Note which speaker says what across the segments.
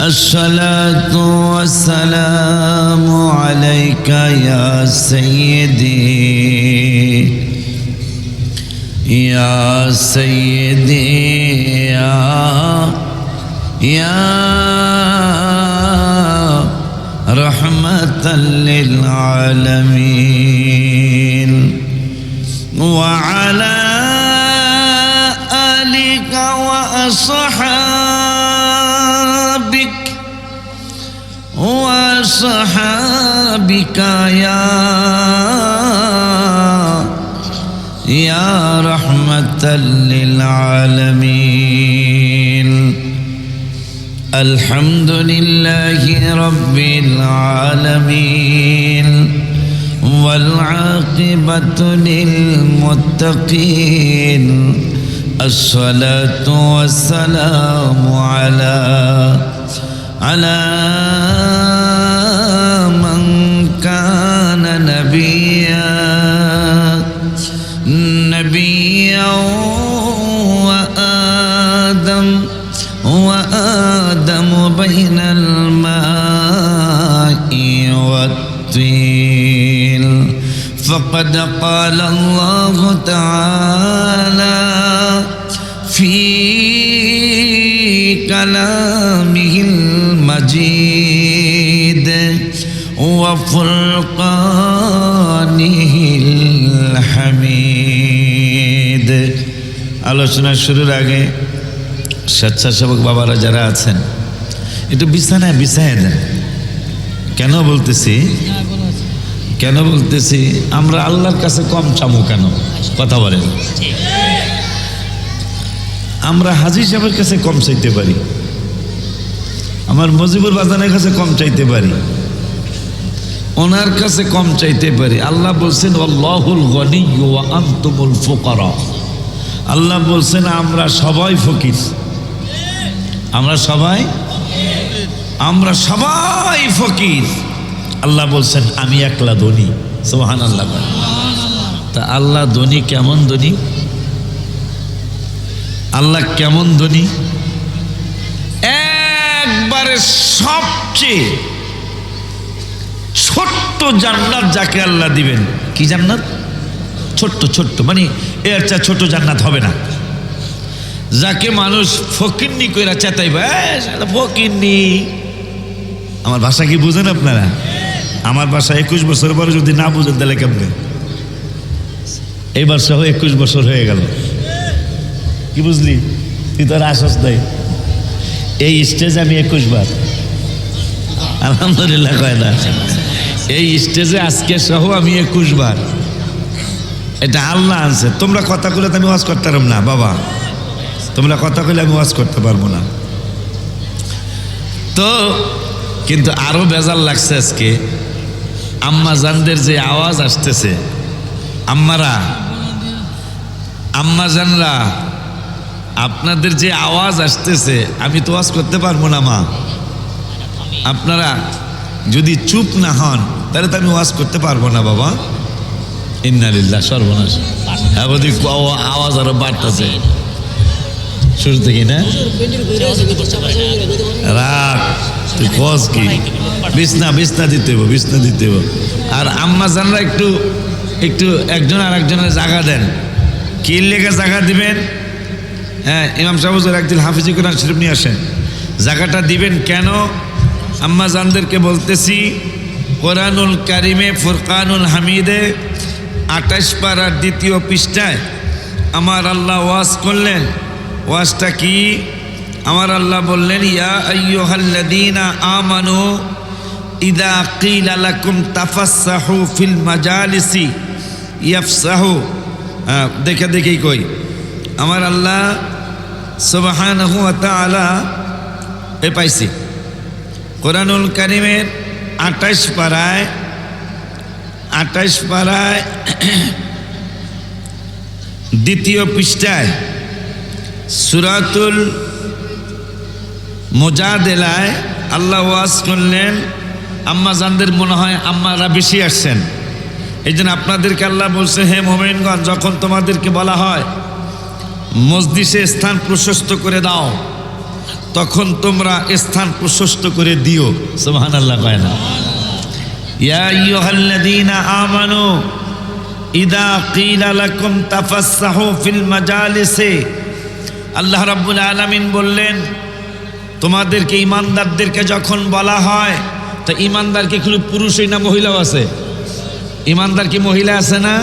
Speaker 1: الصلاة والسلام عليك يا سيدي. يا سيدي يا يا رحمة للعالمين. وعلى آلك وأصحابك وصحابك يا يا رحمة للعالمين. الحمد لله رب العالمين. والعاقبة للمتقين. الصلاة والسلام على على نبيا نبيا وآدم وآدم بين الماء والطين فقد قال الله تعالى في كلامه المجيد وفرقانه الحميد আলোচনা শুরুর আগে স্বেচ্ছাসেবক বাবারা যারা আছেন একটু বিছানায় বিছায় দেন কেন বলতেছি কেন বলতেছি আমরা আল্লাহর কাছে কম চামু কেন কথা বলেন আমরা হাজি সাহেবের কাছে কম চাইতে পারি আমার মজিবুর বাজানের কাছে কম চাইতে পারি ওনার কাছে কম চাইতে পারি। আল্লাহ বলছেন, আল্লাহুল গনি আন্তমুল ফোকারা। আল্লাহ বলছেন, আমরা সবাই ফকির। আমরা সবাই? আমরা সবাই ফকির। আল্লাহ বলছেন, আমি একলা ধনী। সোহান আল্লাহ তা আল্লাহ ধনী কেমন ধনী? আল্লাহ কেমন ধনী? একবারে সবচেয়ে ছোট্ট জান্নাত যাকে আল্লাহ দিবেন। কি জান্নাত? ছোট্ট ছোট্ট। মানে এর চা ছোট জান্নাত হবে না। যাকে মানুষ ফকিরনি কইরা চেতাইবে ফকিরনি আমার ভাষা কি বুঝেন আপনারা? আমার ভাষা একুশ বছর পরে যদি না বুঝেন, তাহলে কেমনে? এইবার সহ একুশ বছর হয়ে গেল। কি বুঝলি? তুই তোর আশ্বাস দেয় এই স্টেজ আমি একুশ বার। আলহামদুলিল্লাহ, কয় না? এই স্টেজে আজকে সহ আমি একুশ বার। এটা আল্লাহ আনছে। তোমরা কথা কইলে তো আমি ওয়াজ করতে পারব না, বাবা। তোমরা কথা কইলে আমি ওয়াজ করতে পারব না। তো, কিন্তু আরও বেজাল লাগছে আজকে। আম্মা জানদের যে আওয়াজ আসতেছে, আম্মারা, আম্মা জানরা, আপনাদের যে আওয়াজ আসতেছে, আমি তো ওয়াজ করতে পারব না, মা। আপনারা যদি চুপ না হন তাহলে তো আমি ওয়াজ করতে পারব না, বাবা। ইন্নালিল্লাহ, সর্বনাশ। হ্যাঁ আওয়াজ আরও বাড়তেছে। শুরু থেকে না? রাত তুই কস কি? বিছনা বিছনা দিতে হইব, বিছনা দিতে হইব। আর আম্মা জানরা একটু একটু একজন আর একজনের জায়গা দেন। কি লেগে জায়গা দিবেন? হ্যাঁ ইমাম সাহুজুর একদিন হাফিজি কোরআন শরীফ নিয়ে আসেন। জায়গাটা দিবেন কেন? আম্মা জানদেরকে বলতেছি কোরআনুল কারিমে ফুরকানুল হামিদে আঠাশ পাড়ার দ্বিতীয় পৃষ্ঠায় আমার আল্লাহ ওয়াজ করলেন। ওয়াজটা কি? আমার আল্লাহ বললেন ইয়া আইয়ুহাল্লাযীনা আমানু ইদা কিলা লাকুম তাফাসসাহু ফিল মাজালিসি ইয়াফসাহু। হ্যাঁ, দেখে দেখেই কই। আমার আল্লাহ সুবহানাহু ওয়া তাআলা এ পাইছি। কোরআনুল কারিমের আঠাশ পাড়ায় আঠাশ পাড়ায় দ্বিতীয় পৃষ্ঠায় সুরাতুল মোজাদেলায় আল্লাহ ওয়াজ করলেন, আম্মা জানদের মনে হয় আম্মারা বেশি আসছেন। এই জন্য আপনাদেরকে আল্লাহ বলছে, হে মোমেনগঞ্জ যখন তোমাদেরকে বলা হয়, মসজিষে স্থান প্রশস্ত করে দাও। তখন তোমরা স্থান প্রশস্ত করে দিও। সুবহান আল্লাহ কয় না। আমানু ইদা ফিল আল্লাহ রাব্বুল আলামিন বললেন, তোমাদেরকে ইমানদারদেরকে যখন বলা হয়, তা ইমানদারকে শুধু পুরুষই না মহিলাও আছে? ইমানদার কি মহিলা আছে না?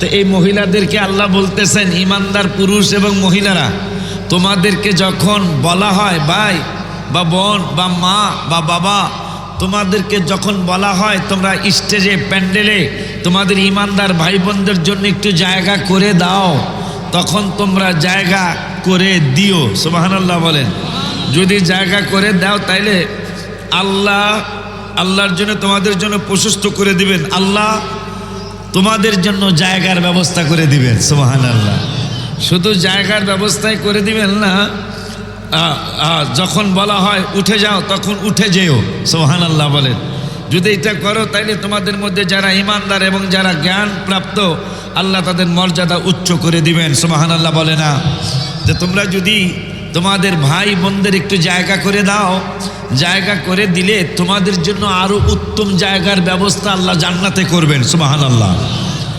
Speaker 1: তো এই মহিলাদেরকে আল্লাহ বলতেছেন ইমানদার পুরুষ এবং মহিলারা। তোমাদেরকে যখন বলা হয়, ভাই বা বোন বা মা বা বাবা, তোমাদেরকে যখন বলা হয়, তোমরা স্টেজে, প্যান্ডেলে তোমাদের ইমানদার ভাই বোনদের জন্য একটু জায়গা করে দাও, তখন তোমরা জায়গা করে দিও। সুবহানাল্লাহ বলেন। যদি জায়গা করে দাও, তাইলে আল্লাহ, আল্লাহর জন্য তোমাদের জন্য প্রশস্ত করে দিবেন। আল্লাহ তোমাদের জন্য জায়গার ব্যবস্থা করে দিবেন। সুবাহান আল্লাহ শুধু জায়গার ব্যবস্থাই করে দিবেন না। যখন বলা হয় উঠে যাও, তখন উঠে যেও সোহান আল্লাহ বলেন। যদি এটা করো, তাইলে তোমাদের মধ্যে যারা ইমানদার এবং যারা জ্ঞান প্রাপ্ত আল্লাহ তাদের মর্যাদা উচ্চ করে দিবেন সোহান আল্লাহ বলে না। যে তোমরা যদি তোমাদের ভাই বোনদের একটু জায়গা করে দাও, জায়গা করে দিলে তোমাদের জন্য আরও উত্তম জায়গার ব্যবস্থা আল্লাহ জান্নাতে করবেন সুবাহান আল্লাহ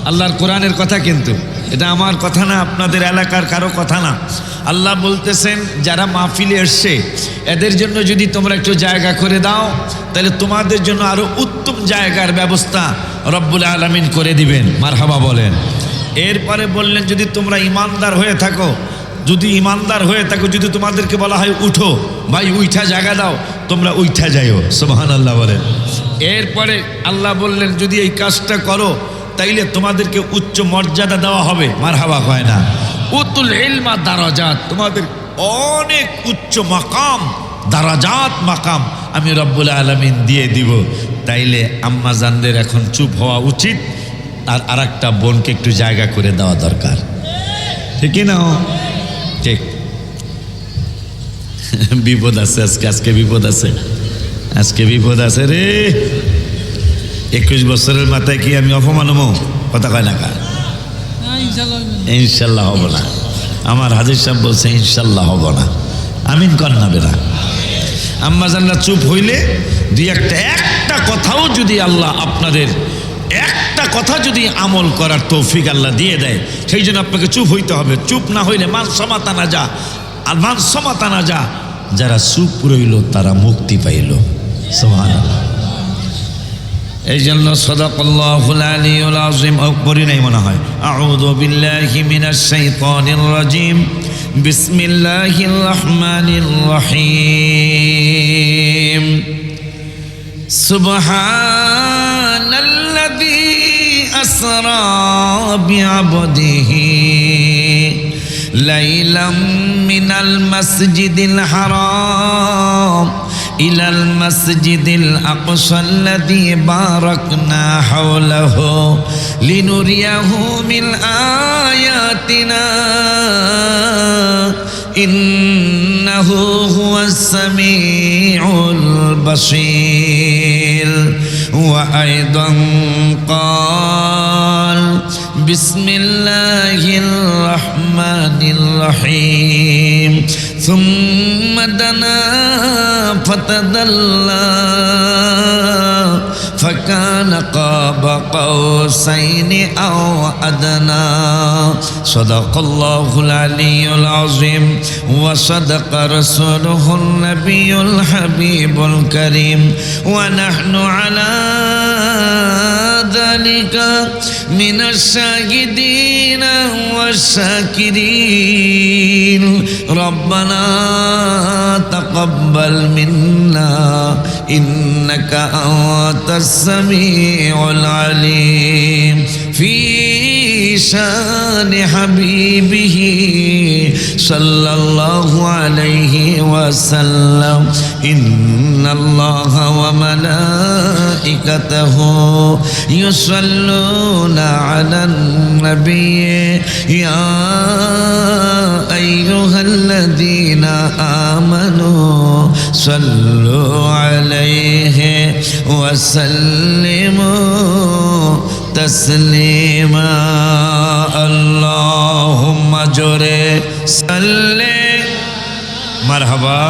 Speaker 1: আল্লাহর কোরআনের কথা কিন্তু। এটা আমার কথা না, আপনাদের এলাকার কারও কথা না। আল্লাহ বলতেছেন, যারা মাহফিলে এসছে, এদের জন্য যদি তোমরা একটু জায়গা করে দাও, তাহলে তোমাদের জন্য আরও উত্তম জায়গার ব্যবস্থা রব্বুল আলমিন করে দিবেন। মারহাবা বলেন। এরপরে বললেন, যদি তোমরা ইমানদার হয়ে থাকো, যদি ইমানদার হয়ে থাকো, যদি তোমাদেরকে বলা হয় উঠো, ভাই, উইঠা জায়গা দাও, তোমরা উইঠা যাইও। সোহান আল্লাহ বলেন। এরপরে আল্লাহ বললেন, যদি এই কাজটা করো তাইলে তোমাদেরকে উচ্চ মর্যাদা দেওয়া হবে। মার হাওয়া হয় না। উতুল ইলমা দারাজাত, তোমাদের অনেক উচ্চ মাকাম, দারাজাত মাকাম আমি রব্বুল আলমিন দিয়ে দিব। তাইলে আম্মা জানদের এখন চুপ হওয়া উচিত, আর আর একটা বোনকে একটু জায়গা করে দেওয়া দরকার। ঠিকই না? ঠিক। বিপদ আছে, আজকে আজকে বিপদ আছে। আজকে বিপদ আছে রে। একুশ বছরের মাথায় কি আমি অপমান হব? কথা কয় না কা ইনশাল্লাহ হব না। আমার হাজির সাহেব বলছে ইনশাল্লাহ হব না। আমিন কর না বেরা আম্মা জানলা চুপ হইলে দুই একটা একটা কথাও যদি আল্লাহ আপনাদের একটা কথা যদি আমল করার তৌফিক আল্লাহ দিয়ে দেয় সেই জন্য আপনাকে চুপ হইতে হবে। চুপ না হইলে মান সমাতা না যা আর মান সমাতা না যা যারা চুপ রইল তারা মুক্তি পাইল। সোহান এই জন্য সদাকল্লাহুল আলিউল আযীম পড়ি নাই মনে হয়। আউযু বিল্লাহি মিনাশ শাইতানির রাজীম। বিসমিল্লাহির রহমানির রহিম। সুবহানাল্লাযী আসরা বিআবদিহি লাইলাম মিনাল মাসজিদিল হারাম। إلى المسجد الأقصى الذي باركنا حوله لنريه من آياتنا إنه هو السميع البصير وأيضا قال بسم الله الرحمن الرحيم ثم دنا فتدلى فكان قاب قوسين أو أدنى. صدق الله العلي العظيم وصدق رسوله النبي الحبيب الكريم. ونحن على ذلك من الشاهدين والشاكرين. ربنا تقبل منا إنك أنت السميع العليم. في شان حبيبه صلى الله عليه وسلم. إن الله وملائكته يصلون على النبي. يا أيها الذين آمنوا صلوا عليه وسلموا. تسليما اللهم جري صل مرحبا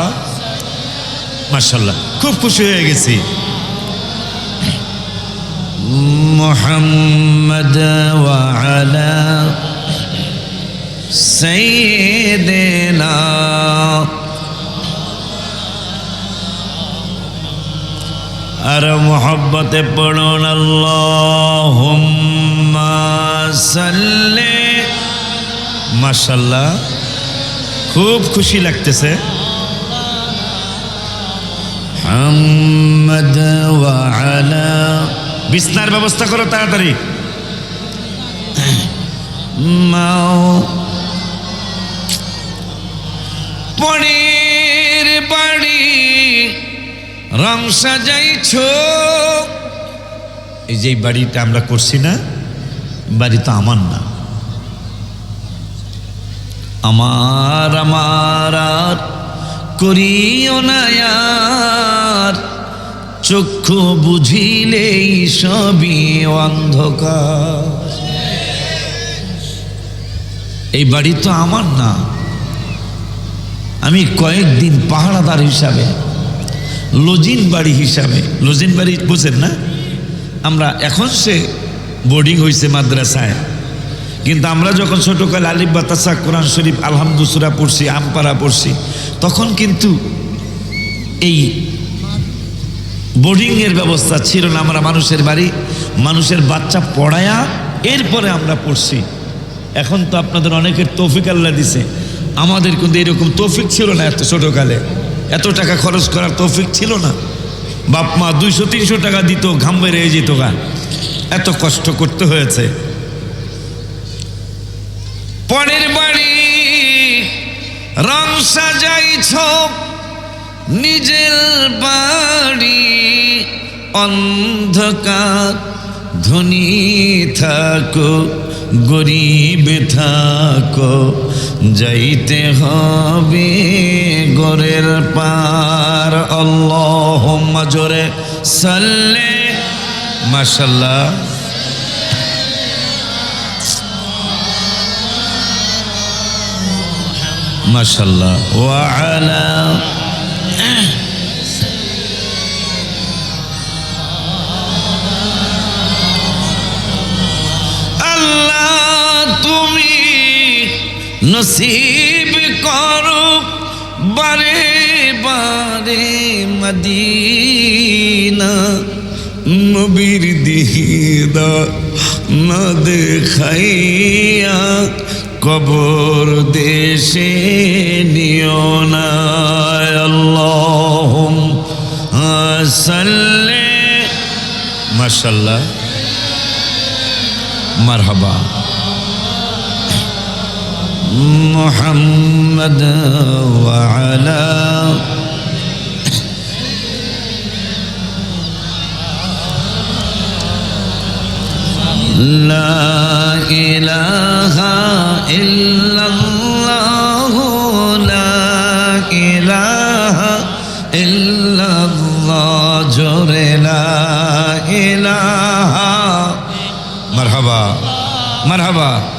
Speaker 1: মার্শাল্লাহ খুব খুশি হয়ে গেছি মোহাম্মদ ওয়ালা সৈয়দনা আর মোহব্বতে পড়ুন সাল্লি। মাশাল্লাহ খুব খুশি লাগতেছে। বিছনার ব্যবস্থা করো তাড়াতাড়ি। মাও। পনেরো বাড়ি রং সাজাইছ। এই যে বাড়িটা আমরা করছি না, বাড়ি তো আমার না। আমার আমার আর করিও না আর। চক্ষু বুঝিলেই সবই অন্ধকার। এই বাড়ি তো আমার না। আমি কয়েকদিন পাহারাদার হিসাবে লজিন বাড়ি হিসাবে, লজিন বাড়ি বোঝেন না? আমরা এখন সে বোর্ডিং হয়েছে মাদ্রাসায়। কিন্তু আমরা যখন ছোটকালে আলিফ বাতাসা কোরআন শরীফ আলহামদুসুরা পড়ছি আমপাড়া পড়ছি, তখন কিন্তু এই বোর্ডিংয়ের ব্যবস্থা ছিল না। আমরা মানুষের বাড়ি, মানুষের বাচ্চা পড়ায়া এরপরে আমরা পড়ছি। এখন তো আপনাদের অনেকের তৌফিক আল্লাহ দিছে। আমাদের কিন্তু এরকম তৌফিক ছিল না এত ছোটোকালে। এত টাকা খরচ করার তৌফিক ছিল না। বাপ মা দুইশো, তিনশো টাকা দিত, ঘাম বেড়ে যেত গা। এত কষ্ট করতে হয়েছে। পরের বাড়ি রং সাজাইছ, নিজের বাড়ি অন্ধকার, ধনী থাকো। গরিব থাকো যাইতে হবে গরের পার। আল্লাহ জোরে সাল্লে। মাশাল্লাহ মাশাল্লাহ ওয়ালা তুমি নসিব করো বারে বারে মদিনা। নবীর দিদা না দেখাইয়া কবর দেশে নিও না। আল্লাহ মারহাবা। محمد وعلى لا إله إلا الله لا إله إلا الله لا إله. مرحبا مرحبا.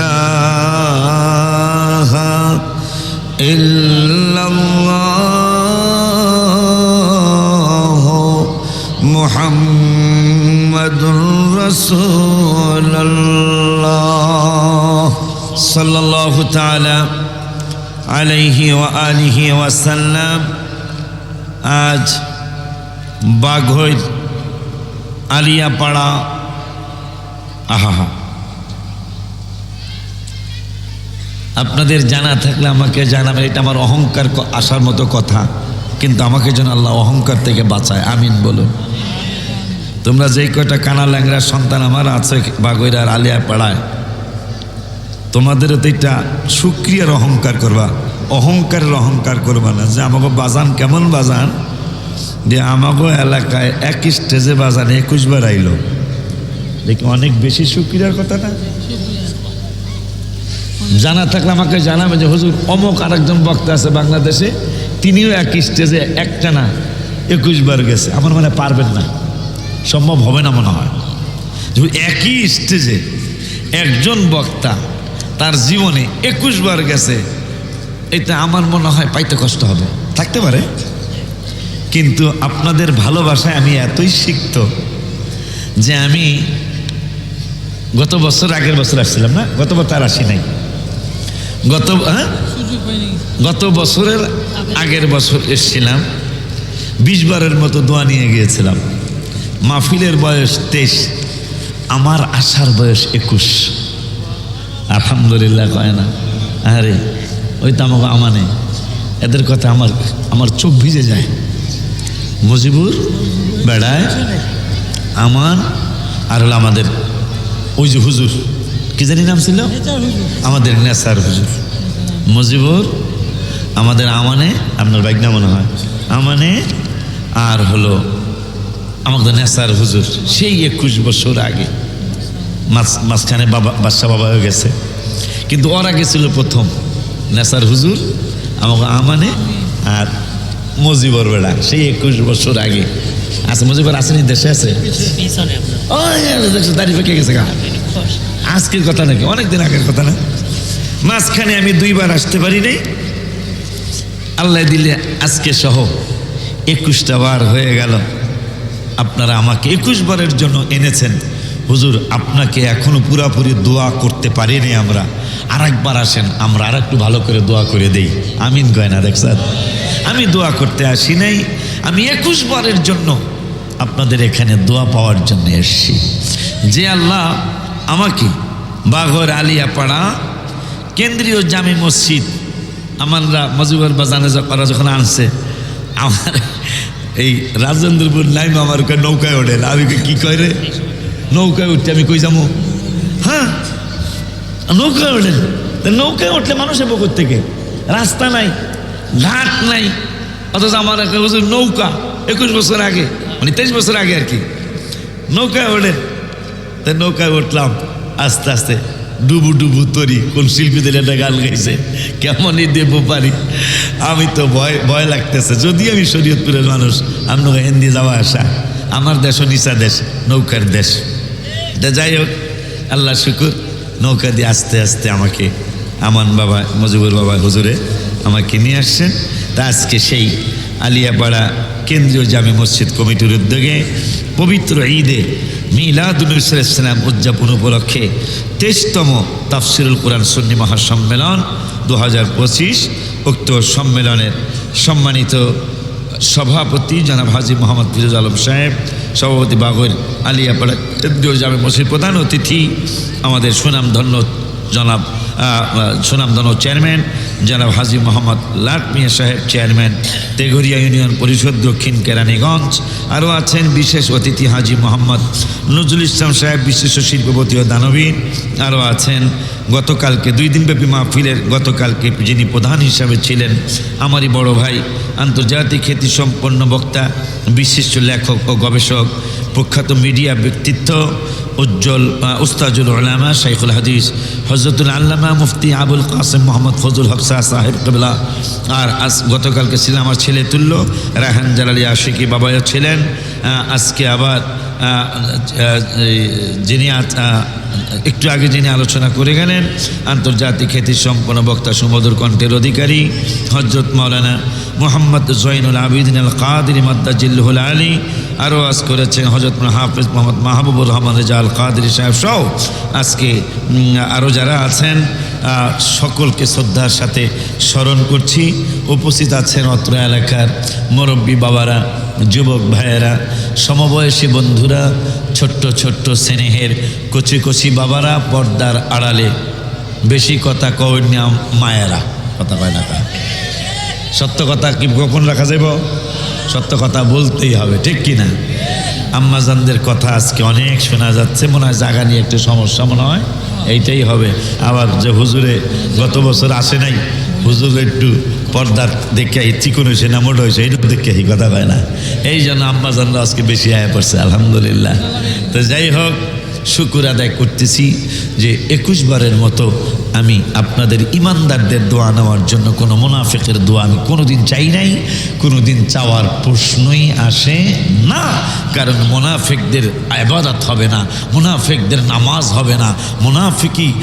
Speaker 1: إله لا إله إلا الله محمد رسول الله صلى الله تعالى عليه وآله وسلم আজ বাঘৈর আলিয়াপাড়া আহা আপনাদের জানা থাকলে আমাকে জানাবেন, এটা আমার অহংকার আসার মতো কথা। কিন্তু আমাকে যেন আল্লাহ অহংকার থেকে বাঁচায়। আমিন বলুন। তোমরা যেই কয়টা কানা ল্যাংরা সন্তান আমার আছে বাগৈরার আলিয়া পাড়ায়, তোমাদেরও তো এটা সুক্রিয়ার অহংকার করবা। অহংকারের অহংকার করবা না। যে আমাকে বাজান কেমন বাজান? যে আমাকে এলাকায় এক স্টেজে বাজান, একুশ বার আইলো। দেখি অনেক বেশি সুক্রিয়ার কথা না? জানা থাকলে আমাকে জানাবে যে হুজুর অমক আরেকজন বক্তা আছে বাংলাদেশে, তিনিও এক স্টেজে একটা না একুশ বার গেছে। আমার মানে পারবেন না। সম্ভব হবে না মনে হয়। একই স্টেজে একজন বক্তা তার জীবনে একুশ বার গেছে, এটা আমার মনে হয় পাইতে কষ্ট হবে। থাকতে পারে। কিন্তু আপনাদের ভালোবাসায় আমি এতই সিক্ত যে আমি গত বছর আগের বছর আসছিলাম না? গত বছর আর আসি নাই। গত হ্যাঁ? গত বছরের আগের বছর এসছিলাম। বিশ বারের মতো দোয়া নিয়ে গিয়েছিলাম। মাহফিলের বয়স তেইশ, আমার আসার বয়স একুশ। আলহামদুলিল্লাহ কয় না? আরে, ওই তো আমাকে আমানে। এদের কথা আমার আমার চোখ ভিজে যায়। মুজিবুর, বেড়ায় আমার আর হলো আমাদের ওই যে হুজুর। কি জানি নাম ছিল? আমাদের নেসার হুজুর। মুজিবুর আমাদের আমানে আপনার বাইক না মনে হয়। আমানে আর হলো আমাদের নেসার হুজুর সেই একুশ বছর আগে। মাঝ মাঝখানে বাবা বাদশা বাবা হয়ে গেছে। কিন্তু ওর আগে ছিল প্রথম নেসার হুজুর আমাকে আমানে আর মজিবর বেড়া সেই একুশ বছর আগে। আচ্ছা মজিবর আসেনি দেশে আছে? পেকে গেছে গা? আজকের কথা নাকি? অনেক দিন আগের কথা না? মাঝখানে আমি দুইবার আসতে পারি নাই। আল্লাহ দিলে আজকে সহ একুশটা বার হয়ে গেল। আপনারা আমাকে একুশ বারের জন্য এনেছেন। হুজুর, আপনাকে এখনও পুরাপুরি দোয়া করতে পারিনি আমরা। আর একবার আসেন, আমরা আর একটু ভালো করে দোয়া করে দেই। আমিন গয়না দেখ স্যার? আমি দোয়া করতে আসি নাই। আমি একুশ বারের জন্য আপনাদের এখানে দোয়া পাওয়ার জন্য এসছি। যে আল্লাহ আমাকে বাঘর আলিয়াপাড়া কেন্দ্রীয় জামি মসজিদ, আমানরা মজিবর বাজানে করা যখন আনছে, আমার এই রাজেন্দ্রপুর নাইম আমার নৌকায় ওঠে। আমি কি কয় রে? নৌকায় উঠতে আমি কই যাব? হ্যাঁ? নৌকায় ওঠেন নৌকায় উঠলে মানুষ এবো থেকে রাস্তা নাই, ঘাট নাই, অথচ আমার একটা নৌকা, একুশ বছর আগে মানে তেইশ বছর আগে আর কি। নৌকায় ওঠেন তা নৌকায় উঠলাম, আস্তে আস্তে ডুবু ডুবু তরি কোন শিল্পীদের একটা গান গাইছে, কেমনই দেবো পারি। আমি তো ভয় ভয় লাগতেছে, যদি আমি শরীয়তপুরের মানুষ, আপনাকে হিন্দি যাওয়া আসা। আমার দেশও নিচা দেশ, নৌকার দেশ। তা যাই হোক আল্লাহ শুকুর, নৌকা দিয়ে আস্তে আস্তে আমাকে, আমান বাবা, মজিবুর বাবা হুজুরে আমাকে নিয়ে আসছেন। তা আজকে সেই আলিয়াপাড়া কেন্দ্রীয় জামে মসজিদ কমিটির উদ্যোগে পবিত্র ঈদে মিলাদুলাম উদযাপন উপলক্ষে তেইশতম তাফসিরুল কোরআন সন্নি মহাসম্মেলন দু হাজার পঁচিশ উক্ত সম্মেলনের সম্মানিত সভাপতি জনাব হাজি মোহাম্মদ ফিরোজ আলম সাহেব, সভাপতি বাগর আলিয়াপাড়া কেন্দ্রীয় জামে মসজিদ প্রধান অতিথি, আমাদের সুনামধন্য জনাব আহ, চেয়ারম্যান জনাব হাজি মোহাম্মদ লাট মিয়া সাহেব চেয়ারম্যান তেঘরিয়া ইউনিয়ন পরিষদ দক্ষিণ কেরানীগঞ্জ। আরও আছেন বিশেষ অতিথি হাজি মোহাম্মদ নজরুল ইসলাম সাহেব বিশিষ্ট শিল্পপতি ও দানবীর। আরও আছেন গতকালকে দুই দিনব্যাপী মাহফিলের গতকালকে যিনি প্রধান হিসাবে ছিলেন আমারই বড় ভাই আন্তর্জাতিক খ্যাতিসম্পন্ন বক্তা বিশিষ্ট লেখক ও গবেষক প্রখ্যাত মিডিয়া ব্যক্তিত্ব, উজ্জ্বল উস্তাজুল আলামা শাইখুল হাদিস হজরতুল আল্লামা মুফতি আবুল কাসেম মোহাম্মদ ফজল হক শাহ সাহেব কবলা। আর আজ গতকালকে ছিল আমার ছেলে তুল্য রাহান জালালি আশিকি বাবাও ছিলেন। আজকে আবার যিনি একটু আগে যিনি আলোচনা করে গেলেন, আন্তর্জাতিক খ্যাতি সম্পন্ন বক্তা সুমধুর কণ্ঠের অধিকারী হজরত মৌলানা মোহাম্মদ জৈনুল আবিদিন আল কাদির মাদ্দাজিল্লুল আলী আরও আজ করেছেন হজরত হাফিজ মোহাম্মদ মাহবুবুর রহমান রেজা আল কাদির সাহেব সহ। আজকে আরও যারা আছেন সকলকে শ্রদ্ধার সাথে স্মরণ করছি। উপস্থিত আছেন অত্র এলাকার মুরব্বী বাবারা, যুবক ভাইয়েরা, সমবয়সী বন্ধুরা, ছোট্ট ছোট্ট স্নেহের কচি কচি বাবারা, পর্দার আড়ালে। বেশি কথা কয় মায়েরা। কথা কয় না। সত্য কথা কি গোপন রাখা যাব সত্য কথা বলতেই হবে, ঠিক কি না? আম্মাজানদের কথা আজকে অনেক শোনা যাচ্ছে, মনে হয় জায়গা নিয়ে একটু সমস্যা মনে হয়, এইটাই হবে। আবার যে হুজুরে গত বছর আসে নাই, হুজুর একটু পর্দার দেখে চিকন হয়েছে না মোটা হয়েছে এইটুকু দেখে কথা কয় না। এই জন্য আম্মাজানরা আজকে বেশি আয়া পড়ছে, আলহামদুলিল্লাহ। তো যাই হোক শুকুর আদায় করতেছি যে একুশ বারের মতো আমি আপনাদের ইমানদারদের দোয়া নেওয়ার জন্য কোনো মোনাফেকের দোয়া আমি কোনোদিন চাই নাই, কোনোদিন চাওয়ার প্রশ্নই আসে না। কারণ মোনাফেকদের আবাদত হবে না, মোনাফেকদের নামাজ হবে না। মোনাফিকি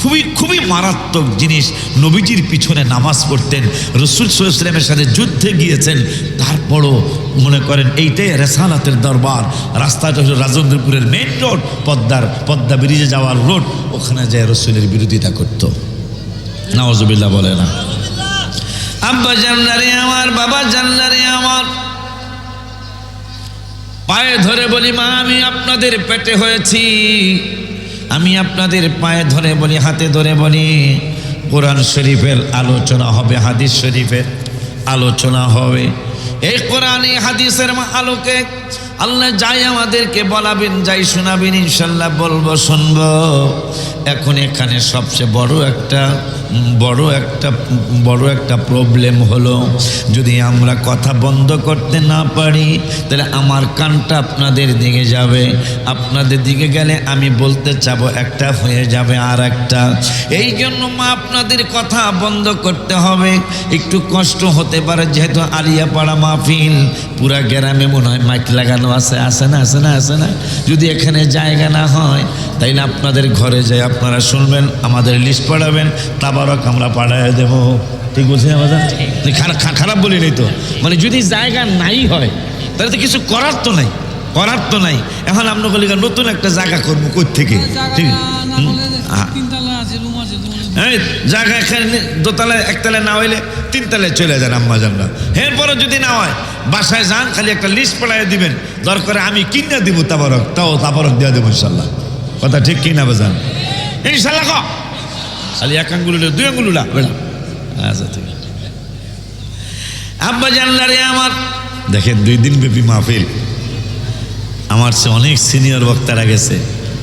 Speaker 1: খুবই খুবই মারাত্মক জিনিস। নবীজির পিছনে নামাজ পড়তেন, রসুল সাল্লামের সাথে যুদ্ধে গিয়েছেন। তারপরও মনে করেন এইটাই রেসালাতের দরবার। রাস্তাটা হলো রাজেন্দ্রপুরের মেন রোড পদ্মার পদ্মা ব্রিজে যাওয়ার রোড, ওখানে যায় রসুলের বিরোধিতা করত। নওয়াজবিল্লা বলে না। আব্বা জান্নারে আমার, বাবা জান্নারে আমার। পায়ে ধরে বলি, মা, আমি আপনাদের পেটে হয়েছি। আমি আপনাদের পায়ে ধরে বলি, হাতে ধরে বলি, কোরআন শরীফের আলোচনা হবে, হাদিস শরীফের আলোচনা হবে। এই কোরআন হাদিসের আলোকে আল্লাহ যাই আমাদেরকে বলাবেন, যাই শোনাবেন, ইনশাল্লাহ বলব, শুনব। এখন এখানে সবচেয়ে বড় একটা বড় একটা বড় একটা প্রবলেম হলো, যদি আমরা কথা বন্ধ করতে না পারি, তাহলে আমার কানটা আপনাদের দিকে যাবে। আপনাদের দিকে গেলে আমি বলতে চাবো, একটা হয়ে যাবে আর একটা। এই জন্য মা, আপনাদের কথা বন্ধ করতে হবে। একটু কষ্ট হতে পারে, যেহেতু আলিয়াপাড়া মাহফিল, পুরা গ্রামে মনে হয় মাইক লাগানো আছে আছে না আছে না আছে না? যদি এখানে জায়গা না হয় তাইলে আপনাদের ঘরে যাই আপনারা শুনবেন আমাদের লিস্ট পাঠাবেন তাবারক আমরা পাঠায় দেব। ঠিক বলছি আমাদের খারাপ খারাপ বলি নাই তো। মানে যদি জায়গা নাই হয় তাহলে তো কিছু করার তো নাই করার তো নাই। এখন আপনার কলিকা নতুন একটা জায়গা করব কই থেকে ঠিক? হুম,
Speaker 2: আছে রুম
Speaker 1: জায়গা এখানে দোতলায় একতলায় না হইলে তিনতলায় চলে যান আম্মা জানরা এরপরে যদি না হয় বাসায় যান, খালি একটা লিস্ট পড়াই দিবেন। দরকারে আমি কিনে দিব তাবারক। তাও তাবারক দিয়ে দেবো ইনশাল্লাহ। কথা ঠিক কিনা বাজান? ইনশাল্লাহ খালি এক আঙ্গুল দুই আঙ্গুল আচ্ছা ঠিক। আব্বা জানলারে আমার। দেখেন, দুই দিন ব্যাপী মাহফিল। আমার সে অনেক সিনিয়র বক্তারা গেছে।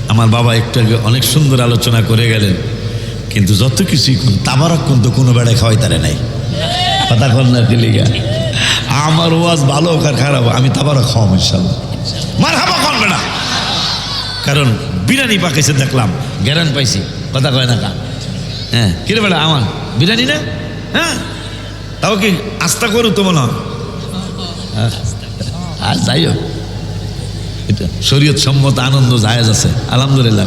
Speaker 1: আমার বাবা একটু আগে অনেক সুন্দর আলোচনা করে গেলেন। কিন্তু যত কিছুই কোন তাবারক কিন্তু কোনো বেড়ায় খাওয়াই তারে নাই। কথা কন না দিলিগা আমার ওয়াজ ভালো হোক আর খারাপ আমি তাবারক খাওয়াম ইনশাল্লাহ। মার হাবা কন বেড়া কারণ বিরিয়ানি পাকাইছে দেখলাম। গ্যারান পাইছি। কথা কয় না কা? হ্যাঁ কিরে বেড়া আমার? বিরিয়ানি না? হ্যাঁ? তাও কি আস্থা করু তো মনে হয়? হ্যাঁ। আর যাই হোক। এটা শরীয়ত সম্মত আনন্দ জায়েজ আছে। আলহামদুলিল্লাহ